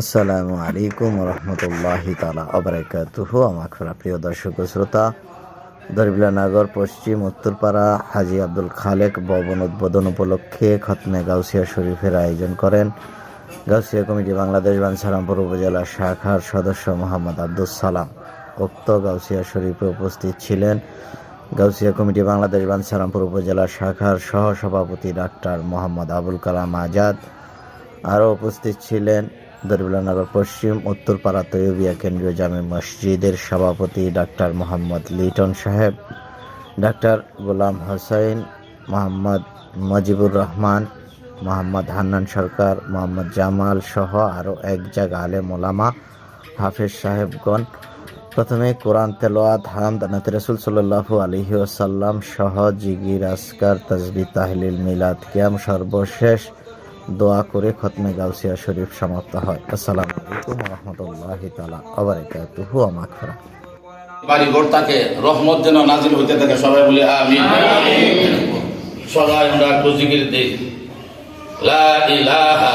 আসসালামু আলাইকুম রহমতুল্লাহি তালা অবরাকাতুহ আমার প্রিয় দর্শক শ্রোতা দরবিলানগর পশ্চিম, উত্তরপাড়া, হাজি আব্দুল খালেক ভবন উদ্বোধন উপলক্ষে খতমে গাউসিয়া শরীফের আয়োজন করেন। গাউসিয়া কমিটি বাংলাদেশ বাঞ্ছারামপুর উপজেলা শাখার সদস্য মোহাম্মদ আব্দুল সালাম। উক্ত গাউসিয়া শরীফে উপস্থিত ছিলেন গাউসিয়া কমিটি বাংলাদেশ বাঞ্ছারামপুর উপজেলা শাখার সহ সভাপতি ডাক্তার মোহাম্মদ আবুল কালাম আজাদ। আরও উপস্থিত ছিলেন দরবিলানগর পশ্চিম, উত্তরপাড়া তৈবিয়া কেন্দ্রীয় জামে মসজিদের সভাপতি ডাক্তার মোহাম্মদ লিটন সাহেব, ডাক্তার গোলাম হোসাইন মোহাম্মদ মজিবুর রহমান, মোহাম্মদ হান্নান সরকার, মোহাম্মদ জামাল সহ আরও এক জায়গা আলেম ওলামা হাফেজ সাহেবগণ। প্রথমে কোরআন তেলোয়াত হামদ আনাত রসুল সাল্লাহু আলহি সহ জিগির আসকার তসবি তাহলিল মিলাদ, কিয়াম সর্বশেষ দোয়া করে খতমে গাউসিয়া শরীফ সমাপ্ত হয়। আসসালামু আলাইকুম রহমতুল্লাহ তালা আবরাকাতুহু আমাখরা বাড়ি ঘর তাকে রহমত যেন নাজিল হইতে থাকে সবাই বলে আমি সবাই আমরা একটু জিকির দিই। লা ইলাহা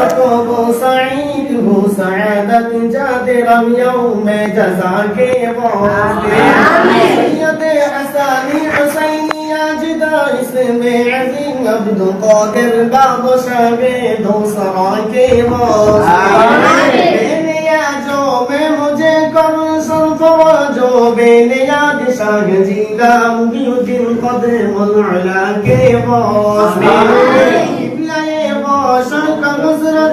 وتوب سعيده سعادة جادرا يوم جزاك سيد حساني حسيني أجد اسم عظيم عبد قادر باب شبيد سراك شاہ جی رام بھی دل قدر ملعلا کے باس آمین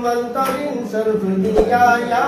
मंतरिन सर्फ दिया या